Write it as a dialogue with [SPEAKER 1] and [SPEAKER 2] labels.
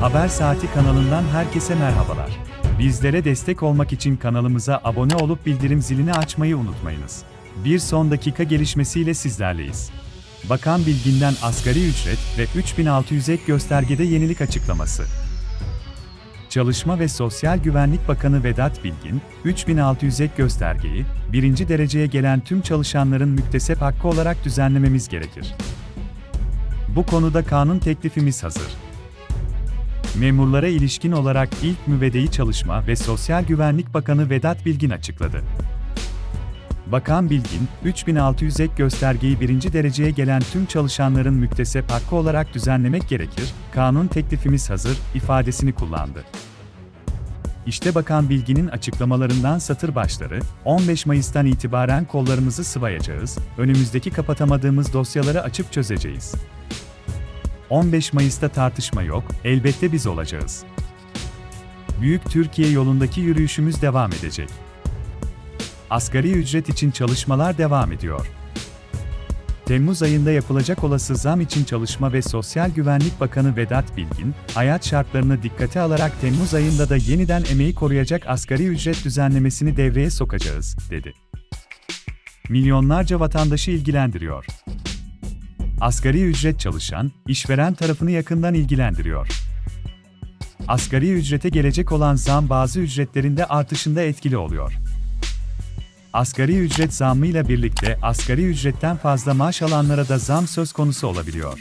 [SPEAKER 1] Haber Saati kanalından herkese merhabalar. Bizlere destek olmak için kanalımıza abone olup bildirim zilini açmayı unutmayınız. Bir son dakika gelişmesiyle sizlerleyiz. Bakan Bilgin'den asgari ücret ve 3600 ek göstergede yenilik açıklaması. Çalışma ve Sosyal Güvenlik Bakanı Vedat Bilgin, 3600 ek göstergeyi, birinci dereceye gelen tüm çalışanların müktesep hakkı olarak düzenlememiz gerekir. Bu konuda kanun teklifimiz hazır. Memurlara ilişkin olarak ilk müvedeyi Çalışma ve Sosyal Güvenlik Bakanı Vedat Bilgin açıkladı. Bakan Bilgin, 3600 ek göstergeyi birinci dereceye gelen tüm çalışanların müktesep hakkı olarak düzenlemek gerekir, kanun teklifimiz hazır, ifadesini kullandı. İşte Bakan Bilgin'in açıklamalarından satır başları, 15 Mayıs'tan itibaren kollarımızı sıvayacağız, önümüzdeki kapatamadığımız dosyaları açıp çözeceğiz. 15 Mayıs'ta tartışma yok, elbette biz olacağız. Büyük Türkiye yolundaki yürüyüşümüz devam edecek. Asgari ücret için çalışmalar devam ediyor. Temmuz ayında yapılacak olası zam için Çalışma ve Sosyal Güvenlik Bakanı Vedat Bilgin, hayat şartlarını dikkate alarak Temmuz ayında da yeniden emeği koruyacak asgari ücret düzenlemesini devreye sokacağız, dedi. Milyonlarca vatandaşı ilgilendiriyor. Asgari ücret çalışan, işveren tarafını yakından ilgilendiriyor. Asgari ücrete gelecek olan zam bazı ücretlerinde artışında etkili oluyor. Asgari ücret zammıyla birlikte asgari ücretten fazla maaş alanlara da zam söz konusu olabiliyor.